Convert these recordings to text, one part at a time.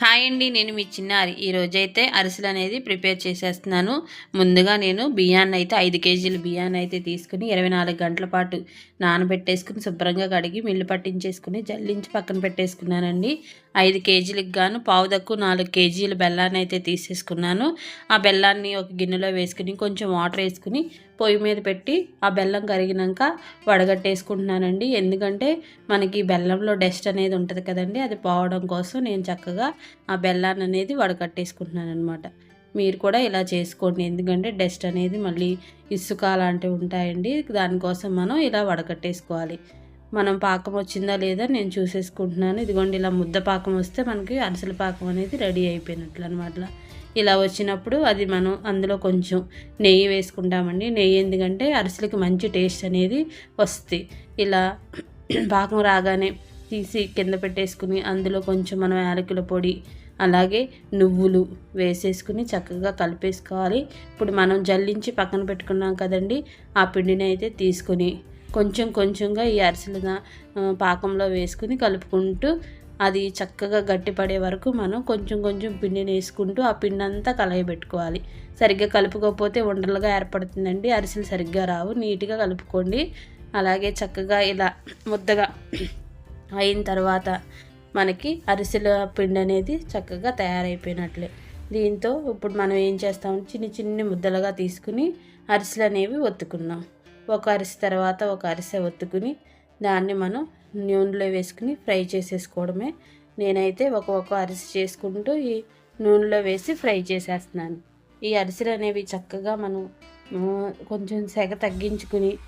Hi అండి నేను మీ చిన్నారి. ఈరోజైతే అరిసెలు అనేది ప్రిపేర్ చేసేస్తున్నాను. ముందుగా నేను బియ్యాన్ని అయితే ఐదు కేజీల బియ్యాన్ని అయితే తీసుకుని ఇరవై నాలుగు గంటల పాటు నానబెట్టేసుకుని శుభ్రంగా కడిగి మిల్లు పట్టించేసుకుని జల్లించి పక్కన పెట్టేసుకున్నానండి. ఐదు కేజీలకు గాను పావుదక్కు నాలుగు కేజీల బెల్లాన్ని అయితే తీసేసుకున్నాను. ఆ బెల్లాన్ని ఒక గిన్నెలో వేసుకుని కొంచెం వాటర్ వేసుకుని పొయ్యి మీద పెట్టి ఆ బెల్లం కరిగినాక వడగట్టేసుకుంటున్నానండి. ఎందుకంటే మనకి బెల్లంలో డస్ట్ అనేది ఉంటుంది కదండి అది పోవడం కోసం నేను చక్కగా ఆ బెల్లాన్ని అనేది వడకట్టేసుకుంటున్నాను అనమాట మీరు కూడా ఇలా చేసుకోండి ఎందుకంటే డస్ట్ అనేది మళ్ళీ ఇసుక అలాంటివి ఉంటాయండి దానికోసం మనం ఇలా వడకట్టేసుకోవాలి మనం పాకం వచ్చిందా లేదా నేను చూసేసుకుంటున్నాను. ఇదిగోండి ఇలా ముద్ద పాకం వస్తే మనకి అరిసెల పాకం అనేది రెడీ అయిపోయినట్లు అనమాట ఇలా వచ్చినప్పుడు అది మనం అందులో కొంచెం నెయ్యి వేసుకుంటామండి. నెయ్యి ఎందుకంటే అరిసెలకి మంచి టేస్ట్ అనేది వస్తుంది. ఇలా పాకం రాగానే తీసి కింద పెట్టేసుకుని అందులో కొంచెం మనం యాలకుల పొడి అలాగే నువ్వులు వేసేసుకుని చక్కగా కలిపేసుకోవాలి. ఇప్పుడు మనం జల్లించి పక్కన పెట్టుకున్నాం కదండి ఆ పిండిని అయితే తీసుకొని కొంచెం కొంచెంగా ఈ అరిసెల పాకంలో వేసుకుని కలుపుకుంటూ అది చక్కగా గట్టిపడే వరకు మనం కొంచెం కొంచెం పిండిని వేసుకుంటూ ఆ పిండి అంతా కలయబెట్టుకోవాలి సరిగ్గా కలుపుకోకపోతే ఉండలుగా ఏర్పడుతుందండి. అరిసెలు సరిగ్గా రావు. నీట్గా కలుపుకోండి. అలాగే చక్కగా ఇలా ముద్దగా అయిన తర్వాత మనకి అరిసెల పిండి అనేది చక్కగా తయారైపోయినట్లే. దీంతో ఇప్పుడు మనం ఏం చేస్తాం? చిన్ని చిన్ని ముద్దలుగా తీసుకుని అరిసెలు అనేవి ఒత్తుకున్నాం ఒక అరిసె తర్వాత ఒక అరిసె ఒత్తుకుని దాన్ని మనం నూనెలో వేసుకుని ఫ్రై చేసేసుకోవడమే. నేనైతే ఒక ఒక అరిసె చేసుకుంటూ ఈ నూనెలో వేసి ఫ్రై చేసేస్తున్నాను. ఈ అరిసెలు అనేవి చక్కగా మనం కొంచెం సెగ తగ్గించుకుని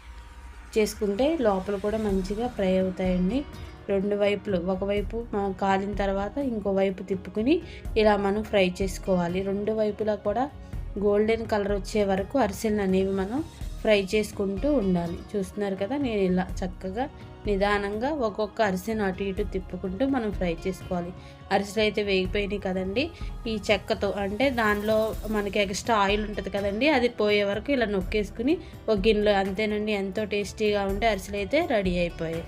చేసుకుంటే లోపల కూడా మంచిగా ఫ్రై అవుతాయండి. రెండు వైపులు ఒకవైపు కాలిన తర్వాత ఇంకో వైపు తిప్పుకుని ఇలా మనం ఫ్రై చేసుకోవాలి. రెండు వైపులా కూడా గోల్డెన్ కలర్ వచ్చే వరకు అరిసెలు అనేవి మనం ఫ్రై చేసుకుంటూ ఉండాలి. చూస్తున్నారు కదా నేను ఇలా చక్కగా నిదానంగా ఒక్కొక్క అరిసెను అటు ఇటు తిప్పుకుంటూ మనం ఫ్రై చేసుకోవాలి. అరిసెలు అయితే వేగిపోయినాయి కదండి. ఈ చెక్కతో అంటే దానిలో మనకి ఎక్స్ట్రా ఆయిల్ ఉంటుంది కదండి అది పోయే వరకు ఇలా నొక్కేసుకుని ఒక గిన్నెలో అంతేనండి ఎంతో టేస్టీగా ఉంటే అరిసెలు అయితే రెడీ అయిపోయాయి.